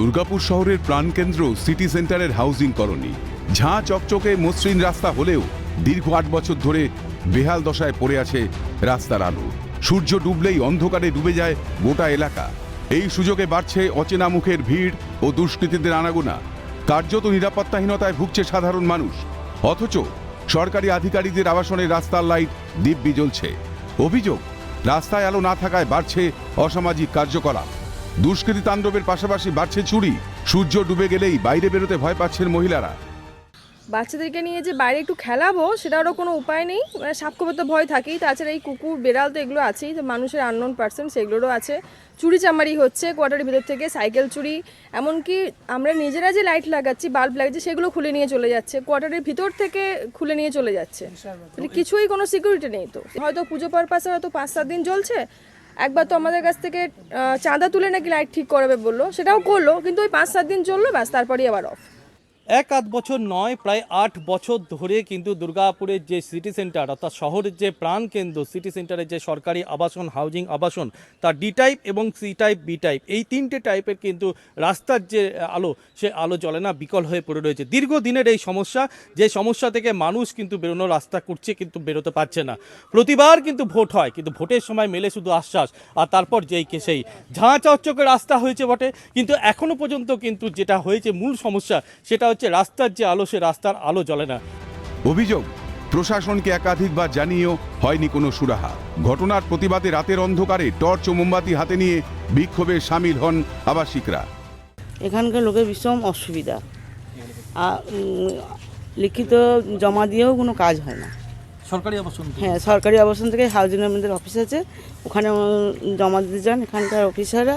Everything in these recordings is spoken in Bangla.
দুর্গাপুর শহরের প্রাণকেন্দ্র সিটি সেন্টারের হাউজিং কলোনি। ঝাঁ চকচকে মসৃণ রাস্তা হলেও দীর্ঘ আট বছর ধরে বেহাল দশায় পড়ে আছে রাস্তার আলো। সূর্য ডুবলেই অন্ধকারে ডুবে যায় গোটা এলাকা। এই সুযোগে বাড়ছে অচেনা মুখের ভিড় ও দুষ্কৃতীদের আনাগোনা। কার্যত নিরাপত্তাহীনতায় ভুগছে সাধারণ মানুষ। অথচ সরকারি আধিকারিকদের আবাসনের রাস্তার লাইট দিব্যি জ্বলছে। অভিযোগ, রাস্তায় আলো না থাকায় বাড়ছে অসামাজিক কার্যকলাপ। দুষ্কৃতী তাণ্ডবের পাশাপাশি বাড়ছে চুরি। সূর্য ডুবে গেলেই বাইরে বেরোতে ভয় পাচ্ছেন মহিলারা। বাচ্চাদেরকে নিয়ে যে বাইরে একটু খেলাবো সেটারও কোনো উপায় নেই। মানে সাপকোপের তো ভয় থাকেই। তাছাড়া এই কুকুর বেড়াল তো এগুলো আছেই। তো মানুষের আননোন পার্সন সেগুলোরও আছে। চুরি চামারি হচ্ছে কোয়ার্টারের ভিতর থেকে সাইকেল চুরি। এমনকি আমরা নিজেরা যে লাইট লাগাচ্ছি বাল্ব লাগাচ্ছি সেগুলো খুলে নিয়ে চলে যাচ্ছে। কোয়ার্টারের ভিতর থেকে খুলে নিয়ে চলে যাচ্ছে। মানে কিছুই কোনো সিকিউরিটি নেই তো। হয়তো পুজো পারপাসে হয়তো পাঁচ সাত দিন চলছে একবার তো আমাদের কাছ থেকে চাঁদা তুলে নাকি লাইট ঠিক করাবে বলল, সেটাও করল, কিন্তু ওই পাঁচ সাত দিন চলল, ব্যাস, তারপরেই আবার অফ এক আধ বছর নয়, প্রায় আট বছর ধরে কিন্তু দুর্গাপুরের যে সিটি সেন্টার অর্থাৎ শহরের যে প্রাণকেন্দ্র সিটি সেন্টারের যে সরকারি আবাসন হাউজিং আবাসন তার ডি টাইপ এবং সি টাইপ বি টাইপ এই তিনটে টাইপের কিন্তু রাস্তার যে আলো, সে আলো জ্বলে না, বিকল হয়ে পড়ে রয়েছে। দীর্ঘদিনের এই সমস্যা, যে সমস্যা থেকে মানুষ কিন্তু বেরোনোর রাস্তা করছে কিন্তু বেরোতে পারছে না। প্রতিবার কিন্তু ভোট হয়, কিন্তু ভোটের সময় মেলে শুধু আশ্বাস, আর তারপর যেই কে সেই ঝাঁ চকচকে রাস্তা হয়েছে বটে, কিন্তু এখনও পর্যন্ত কিন্তু যেটা হয়েছে মূল সমস্যা, সেটা হচ্ছে রাস্তার যে আলো সে রাস্তার আলো জ্বলে না। অভিযোগ প্রশাসনকে একাধিকবার জানিয়েও হয়নি কোনো সুরাহা। ঘটনার প্রতিবাদে রাতের অন্ধকারে টর্চ ও মোমবাতি হাতে নিয়ে বিক্ষোভে সামিল হন আবাসিকরা। এখানকার লোকের ভীষণ অসুবিধা। লিখিত জমা দিয়েও কোনো কাজ হয় না। সরকারি আবাসন হ্যাঁ সরকারি আবাসন থেকে হাউজিং আমাদের অফিস আছে। ওখানে জমা দিতে যান এখানকার অফিসাররা।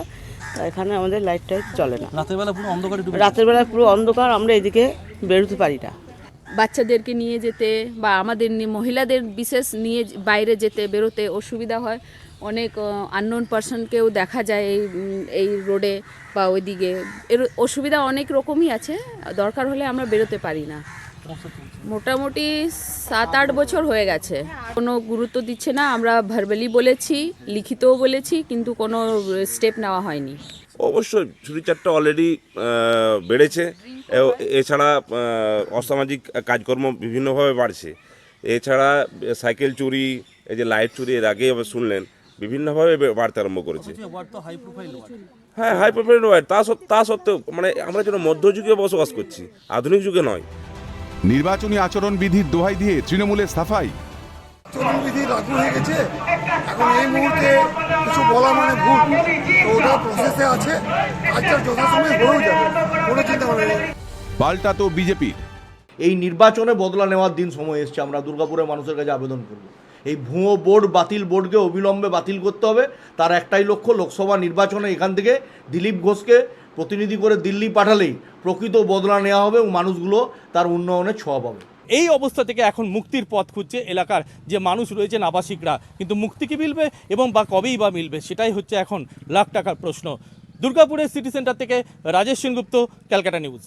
এখানে আমাদের লাইট টাইট চলে না। রাতের বেলা পুরো অন্ধকারে রাতের বেলা পুরো অন্ধকার আমরা এদিকে বেরোতে পারি না। বাচ্চাদেরকে নিয়ে যেতে বা আমাদের নি- মহিলাদের বিশেষ নিয়ে বাইরে যেতে বেরোতে অসুবিধা হয়। অনেক আননোন পার্সনকেও দেখা যায় এই এই রোডে বা ওইদিকে। এর অসুবিধা অনেক রকমই আছে। দরকার হলে আমরা বেরোতে পারি না। মোটামুটি সাত আট বছর হয়ে গেছে। কোনো গুরুত্ব দিচ্ছে না আমরা ভার্বালি বলেছি লিখিতও বলেছি কিন্তু কোনো স্টেপ নেওয়া হয়নি। অবশ্যই চুরিচারটা অলরেডি বেড়েছে। এছাড়া অসামাজিক কাজকর্ম বিভিন্নভাবে বাড়ছে। এছাড়া সাইকেল চুরি এই যে লাইট চুরি এর আগে আবার শুনলেন বিভিন্নভাবে বাড়তে আরম্ভ করেছে। হ্যাঁ হাই প্রোফাইল ওয়ার্ড তা তা সত্ত্বেও মানে আমরা যেন মধ্যযুগে বসবাস করছি আধুনিক যুগে নয়। নির্বাচনী আচরণ বিধির দোহাই দিয়ে তৃণমূলের সাফাই। চরণবিধি লাগু হয়ে গেছে। এখন এই মুহূর্তে কিছু বলা মানে ভুল। তো ওটা প্রসেসে আছে। কাজটা যথাসময়ে হয়েও যাবে। কোনো চিন্তা ভাবনা নেই। পাল্টা তো বিজেপির এই নির্বাচনে বদলা নেওয়ার দিন সময় এসছে। আমরা দুর্গাপুরের মানুষের কাছে আবেদন করব। এই ভুয়ো বোর্ড বাতিল বোর্ডকে অবিলম্বে বাতিল করতে হবে। তার একটাই লক্ষ্য লোকসভা নির্বাচনে এখান থেকে দিলীপ ঘোষকে প্রতিনিধি করে দিল্লি পাঠালেই প্রকৃত বদলা নেওয়া হবে এবং মানুষগুলো তার উন্নয়নে ছোঁয়া পাবে। এই অবস্থা থেকে এখন মুক্তির পথ খুঁজছে এলাকার যে মানুষ রয়েছেন আবাসিকরা, কিন্তু মুক্তি কি মিলবে এবং বা কবেই বা মিলবে সেটাই হচ্ছে এখন লাখ টাকার প্রশ্ন। দুর্গাপুরের সিটি সেন্টার থেকে রাজেশ সেনগুপ্ত, ক্যালকাটা নিউজ।